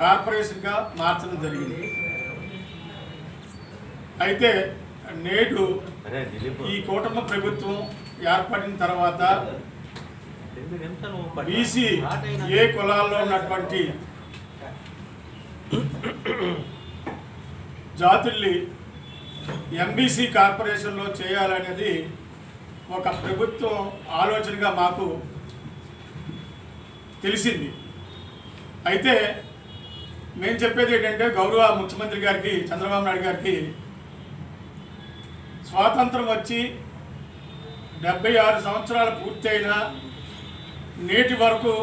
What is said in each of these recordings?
కార్పొరేషన్గా మార్చడం జరిగింది. అయితే నేడు ఈ కూటమి ప్రభుత్వం ఏర్పడిన తర్వాత బీసీ ఏ కులాల్లో ఉన్నటువంటి జాతుల్ని ఎంబీసీ కార్పొరేషన్లో చేయాలనేది ఒక ప్రభుత్వం ఆలోచనగా మాకు తెలిసింది. అయితే మేము చెప్పేది ఏంటంటే గౌరవ ముఖ్యమంత్రి గారికి చంద్రబాబు నాయుడు గారికి స్వాతంత్రం వచ్చి డెబ్బై ఆరు సంవత్సరాలు పూర్తయిన నేటి వరకు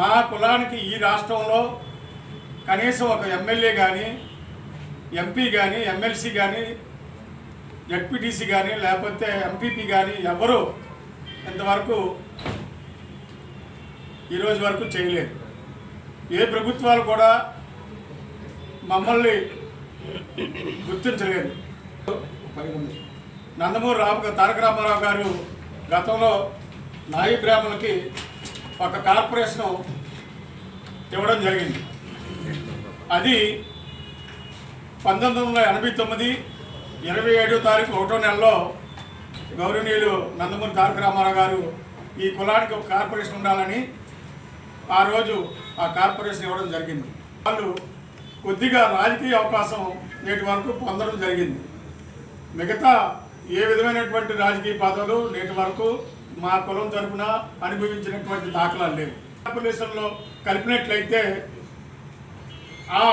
మా కులానికి ఈ రాష్ట్రంలో కనీసం ఒక ఎమ్మెల్యే కానీ ఎంపీ కానీ ఎమ్మెల్సీ కానీ జడ్పీటీసీ కానీ లేకపోతే ఎంపీపీ కానీ ఎవరు ఇంతవరకు ఈరోజు వరకు చేయలేదు. ఏ ప్రభుత్వాలు కూడా మమ్మల్ని గుర్తించలేదు నందమూరి రామ తారక రామారావు గారు గతంలో నాయి బ్రాహ్మణులకి ఒక కార్పొరేషన్ ఇవ్వడం జరిగింది. అది పంతొమ్మిది వందల ఎనభై తొమ్మిది ఇరవై ఏడో తారీఖు ఒకటో నెలలో గౌరవనీయులు నందమూరి తారక రామారావు గారు ఈ కులానికి ఒక కార్పొరేషన్ ఉండాలని ఆ రోజు ఆ కార్పొరేషన్ ఇవ్వడం జరిగింది. వాళ్ళు కొద్దిగా రాజకీయ అవకాశం నేటి వరకు పొందడం జరిగింది. మిగతా ఏ విధమైనటువంటి రాజకీయ పదవులు నేటి వరకు మా కులం తరపున అనుభవించినటువంటి దాఖలాలు లేవు. కార్పొరేషన్లో కలిపినట్లయితే ఆ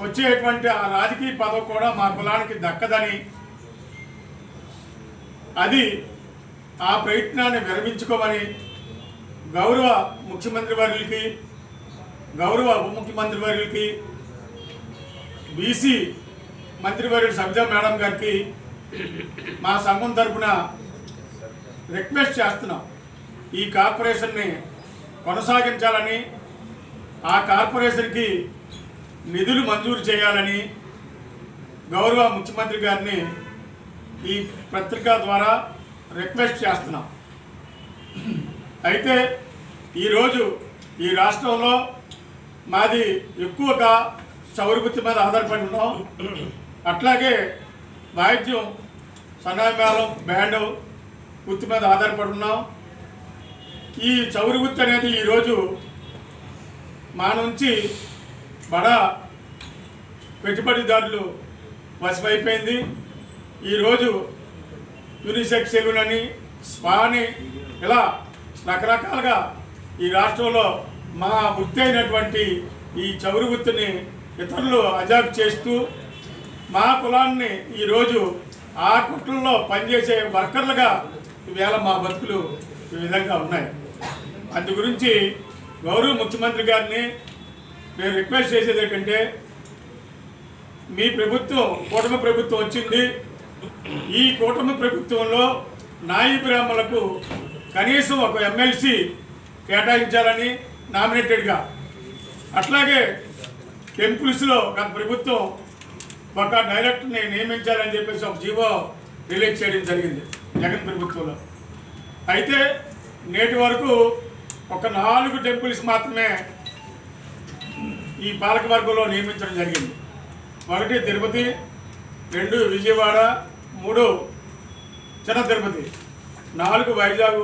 వచ్చేటువంటి ఆ రాజకీయ పదవి కూడా మా కులానికి దక్కదని అది ఆ ప్రయత్నాన్ని విరమించుకోమని గౌరవ ముఖ్యమంత్రి వారికి గౌరవ ఉప ముఖ్యమంత్రి వర్యులకి బీసీ మంత్రివర్యులు సబితా మేడం గారికి మా సంఘం తరపున రిక్వెస్ట్ చేస్తున్నాం. ఈ కార్పొరేషన్ని కొనసాగించాలని ఆ కార్పొరేషన్కి నిధులు మంజూరు చేయాలని గౌరవ ముఖ్యమంత్రి గారిని ఈ పత్రిక ద్వారా రిక్వెస్ట్ చేస్తున్నాం. అయితే ఈరోజు ఈ రాష్ట్రంలో మాది ఎక్కువగా చౌరు వృత్తి మీద ఆధారపడి ఉన్నాం. అట్లాగే వాయిద్యం సన్నామేళం బ్యాండ్ గుత్తి మీద ఆధారపడి ఉన్నాం. ఈ చౌరు గుత్తి అనేది ఈరోజు మా నుంచి బడా పెట్టుబడిదారులు వశమైపోయింది. ఈరోజు యూనిసెక్ సెలూన్ స్పా అని ఇలా రకరకాలుగా ఈ రాష్ట్రంలో మా వృత్తి ఈ చౌరు వృత్తిని ఇతరులు అజాబ్ చేస్తూ మా కులాన్ని ఈరోజు ఆ కుట్రల్లో పనిచేసే వర్కర్లుగా ఈవేళ మా బతుకులు ఈ విధంగా ఉన్నాయి. అందు గురించి గౌరవ ముఖ్యమంత్రి గారిని మేము రిక్వెస్ట్ చేసేది ఏంటంటే మీ ప్రభుత్వం కూటమి ప్రభుత్వం వచ్చింది. ఈ కూటమి ప్రభుత్వంలో నాయీ బ్రాహ్మణులకు కనీసం ఒక ఎమ్మెల్సీ కేటాయించాలని నామినేటెడ్గా. అట్లాగే టెంపుల్స్లో గత ప్రభుత్వం ఒక డైరెక్టర్ని నియమించాలని చెప్పేసి ఒక జీవో రిలీజ్ చేయడం జరిగింది జగన్ ప్రభుత్వంలో. అయితే నేటి వరకు ఒక నాలుగు టెంపుల్స్ మాత్రమే ఈ పాలకవర్గంలో నియమించడం జరిగింది. ఒకటి తిరుపతి రెండు విజయవాడ మూడు చిన్న తిరుపతి. నాలుగు వైజాగ్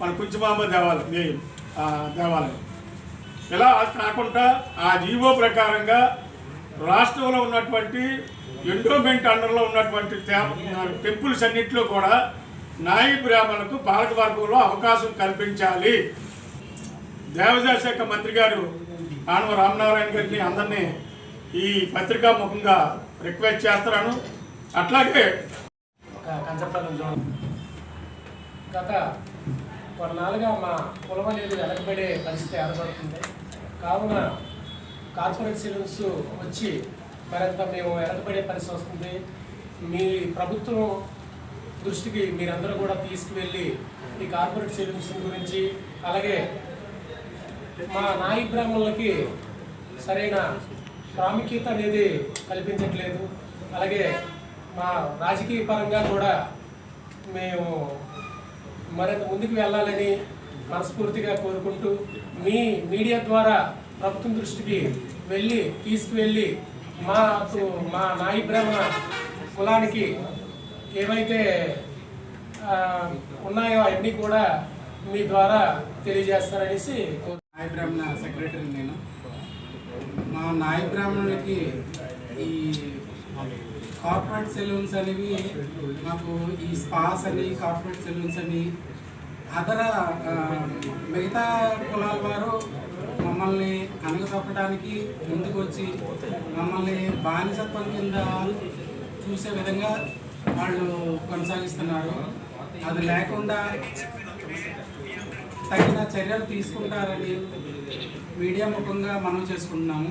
మన కుంచుమాంబ దేవాలయం దేవాలయం. ఇలా కాకుండా ఆ జీవో ప్రకారంగా రాష్ట్రంలో ఉన్నటువంటి ఎండోమెంట్ అండర్లో ఉన్నటువంటి టెంపుల్స్ అన్నింటిలో కూడా నాయి బ్రాహ్మణులకు పాలకవర్గంలో అవకాశం కల్పించాలి. దేవాదాయ శాఖ మంత్రి గారు ఆనవ రామనారాయణ గారిని అందరినీ ఈ పత్రికా ముఖంగా రిక్వెస్ట్ చేస్తున్నాను. అట్లాగే గత కొన్నాళ్ళుగా మా కులం అనేది వెనకబడే పరిస్థితి ఏర్పడుతుంది. కావున కార్పొరేట్ సెలూన్స్ వచ్చి మరింత మేము వెనకబడే పరిస్థితి వస్తుంది. మీ ప్రభుత్వం దృష్టికి మీరందరూ కూడా తీసుకువెళ్ళి ఈ కార్పొరేట్ సెలూన్స్ గురించి అలాగే మా నాయి బ్రాహ్మణులకి సరైన ప్రాముఖ్యత అనేది కల్పించట్లేదు. అలాగే మా రాజకీయ పరంగా కూడా మేము మరింత ముందుకు వెళ్ళాలని మనస్ఫూర్తిగా కోరుకుంటూ మీ మీడియా ద్వారా ప్రభుత్వం దృష్టికి వెళ్ళి తీసుకువెళ్ళి మాకు మా నాయి బ్రాహ్మణ కులానికి ఏవైతే ఉన్నాయో అవన్నీ కూడా మీ ద్వారా తెలియజేస్తారనేసి నాయి బ్రాహ్మణ సెక్రటరీ నేను. మా నాయి బ్రాహ్మణులకి ఈ కార్పొరేట్ సెలూన్స్ అనేవి మాకు ఈ స్పాస్ అని కార్పొరేట్ సెలూన్స్ అని అదర మిగతా కులాల వారు మమ్మల్ని అనగతొక్కడానికి ముందుకు వచ్చి మమ్మల్ని బానిసత్వం కింద చూసే విధంగా వాళ్ళు కొనసాగిస్తున్నారు. అది లేకుండా తగిన చర్యలు తీసుకుంటారని మీడియా ముఖంగా మనం చేసుకుంటున్నాము.